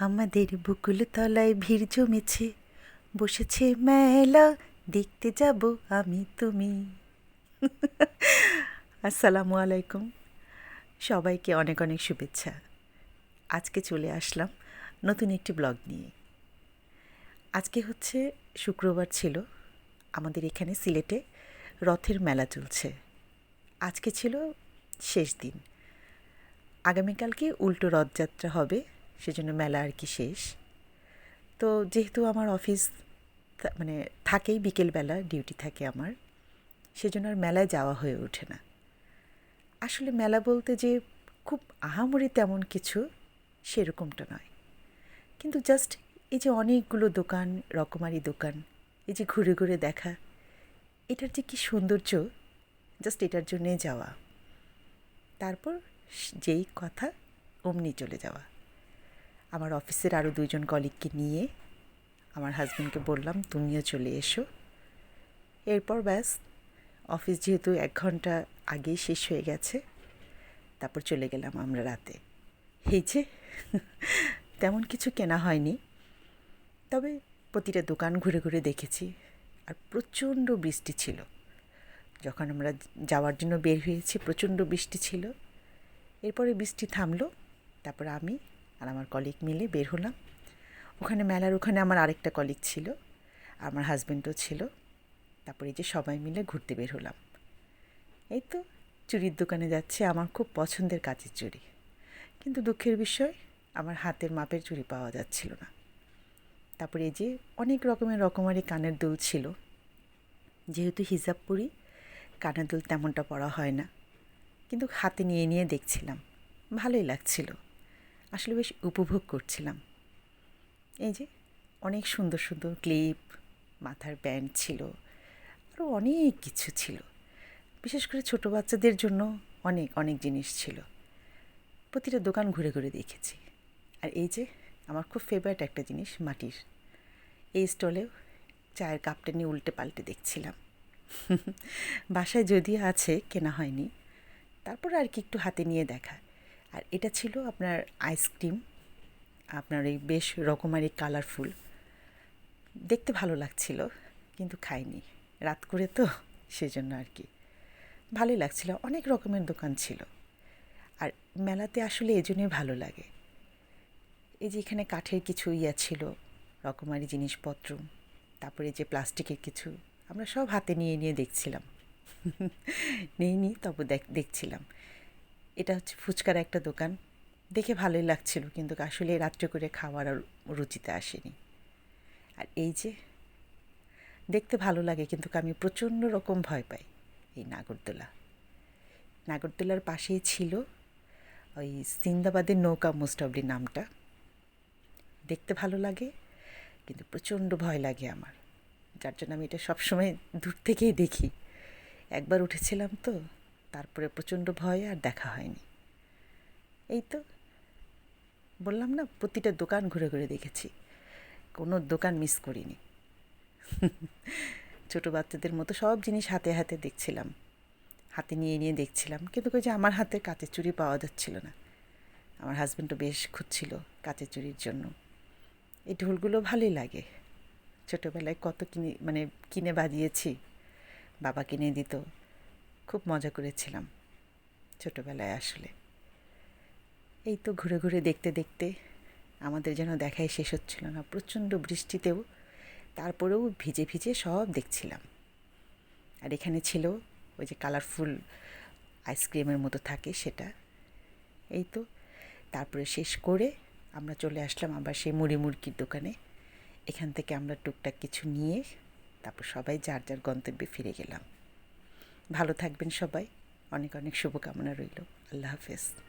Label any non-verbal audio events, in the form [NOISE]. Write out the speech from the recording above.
আমাদের বুকুল তলায় ভিড় জমেছে। বসেছে মেলা, দেখতে যাব আমি তুমি। আসসালামু আলাইকুম। সবাইকে অনেক অনেক শুভেচ্ছা। আজকে চলে আসলাম নতুন একটি ব্লগ নিয়ে। আজকে হচ্ছে শুক্রবার ছিল, আমাদের এখানে সিলেটে রথের মেলা চলছে। আজকে ছিল শেষ দিন। আগামীকালকে উল্টো রথযাত্রা হবে। সেজন্য মেলা আর কি শেষ। তো যেহেতু আমার অফিস মানে থাকেই বিকেলবেলা, ডিউটি থাকে আমার, সেজন্য আর মেলায় যাওয়া হয়ে ওঠে না। আসলে মেলা বলতে যে খুব আহামরি তেমন কিছু সেরকমটা নয়। কিন্তু জাস্ট এই যে অনেকগুলো দোকান, রকমারি দোকান, এই যে ঘুরে ঘুরে দেখা, এটার যে কী সৌন্দর্য জাস্ট এটার জন্যে যাওয়া। তারপর যেই কথা, অমনি চলে যাওয়া। আমার অফিসের আরও দুইজন কলিগকে নিয়ে আমার হাজব্যান্ডকে বললাম, তুমিও চলে এসো। এরপর ব্যাস, অফিস যেহেতু এক ঘণ্টা আগেই শেষ হয়ে গেছে, তারপর চলে গেলাম আমরা রাতে। এই যে, তেমন কিছু কেনা হয়নি, তবে প্রতিটা দোকান ঘুরে ঘুরে দেখেছি আর প্রচণ্ড বৃষ্টি ছিল। যখন আমরা যাওয়ার জন্য বের হয়েছি, প্রচণ্ড বৃষ্টি ছিল। এরপরে বৃষ্টি থামলো, তারপর আমি আর আমার কলিগ মিলে বের হলাম। ওখানে মেলার ওখানে আমার আরেকটা কলিগ ছিল, আমার হাজব্যান্ডও ছিল। তারপরে যে সবাই মিলে ঘুরতে বের হলাম। এই তো চুরির দোকানে যাচ্ছে, আমার খুব পছন্দের কাচের চুড়ি কিন্তু দুঃখের বিষয়, আমার হাতের মাপের চুড়ি পাওয়া যাচ্ছিল না। তারপরে এই যে অনেক রকমের রকমারি কানের দুল ছিল। যেহেতু হিজাব পরি, কানের দুল তেমনটা পরা হয় না। কিন্তু হাতে নিয়ে নিয়ে দেখছিলাম, ভালোই লাগছিল। আসলে বেশ উপভোগ করছিলাম। এই যে অনেক সুন্দর সুন্দর ক্লিপ, মাথার ব্যান্ড ছিল আরও অনেক কিছু ছিল। বিশেষ করে ছোট বাচ্চাদের জন্য অনেক অনেক জিনিস ছিল। প্রতিটা দোকান ঘুরে ঘুরে দেখেছি। আর এই যে আমার খুব ফেভারিট একটা জিনিস, মাটির। এই স্টলেও চায়ের কাপটা নিয়ে উল্টে পাল্টে দেখছিলাম। বাসায় যদিও আছে, কেনা হয়নি। তারপর আর কি একটু হাতে নিয়ে দেখা। আর এটা ছিল আপনার আইসক্রিম আপনার এই বেশ রকমারি কালারফুল দেখতে ভালো লাগছিল, কিন্তু খাইনি। রাত করে তো, সেজন্য আর কি। ভালোই লাগছিল, অনেক রকমের দোকান ছিল। আর মেলাতে আসলে এই জন্যই ভালো লাগে। এই যে এখানে কাঠের কিছু ইয়া ছিল, রকমারি জিনিসপত্র, তারপরে যে প্লাস্টিকের কিছু, আমরা সব হাতে নিয়ে নিয়ে দেখছিলাম। [LAUGHS] নেইনি, তবে দেখ, দেখছিলাম। এটা হচ্ছে ফুচকার একটা দোকান। দেখে ভালোই লাগছিল, কিন্তু আসলে রাত্রে করে খাওয়ার আর রুচিতে আসেনি। আর এই যে, দেখতে ভালো লাগে, কিন্তু আমি প্রচণ্ড রকম ভয় পাই এই নাগরদোলা। নাগরদোলার পাশেই ছিল ওই সিন্দাবাদের নৌকা মোস্টবলি নামটা। দেখতে ভালো লাগে, কিন্তু প্রচণ্ড ভয় লাগে আমার। যার জন্য আমি এটা সবসময় দূর থেকেই দেখি। একবার উঠেছিলাম তো তারপরে প্রচণ্ড ভয় আর দেখা হয়নি। এই তো, বললাম না, প্রতিটা দোকান ঘুরে ঘুরে দেখেছি। কোনো দোকান মিস করিনি। [LAUGHS] ছোটো বাচ্চাদের মতো সব জিনিস হাতে হাতে দেখছিলাম। হাতে নিয়ে নিয়ে দেখছিলাম, কিন্তু ওই যে আমার হাতে কাঁচের চুড়ি পাওয়া যাচ্ছিল না। আমার হাজব্যান্ডও বেশ খুঁজছিল কাঁচের চুড়ির জন্য। এই ঢোলগুলো ভালোই লাগে। ছোটোবেলায় কত কিনে মানে কিনে বাজিয়েছি। বাবা কিনে দিত। খুব মজা করেছিলাম, ছোটোবেলায় আসলে। এই তো ঘুরে ঘুরে দেখতে দেখতে আমাদের যেন দেখাই শেষ হচ্ছিল না, প্রচণ্ড বৃষ্টিতেও তারপরেও ভিজে ভিজে সব দেখছিলাম। আর এখানে ছিল ওই যে কালারফুল আইসক্রিমের মতো থাকে সেটা। এই তো তারপরে শেষ করে আমরা চলে আসলাম আবার সেই মুড়ি মুরগির দোকানে। এখান থেকে আমরা টুকটাক কিছু নিয়ে তারপর সবাই যার যার গন্তব্যে ফিরে গেলাম। ভালো থাকবেন সবাই। অনেক অনেক শুভকামনা রইল। আল্লাহ হাফেজ।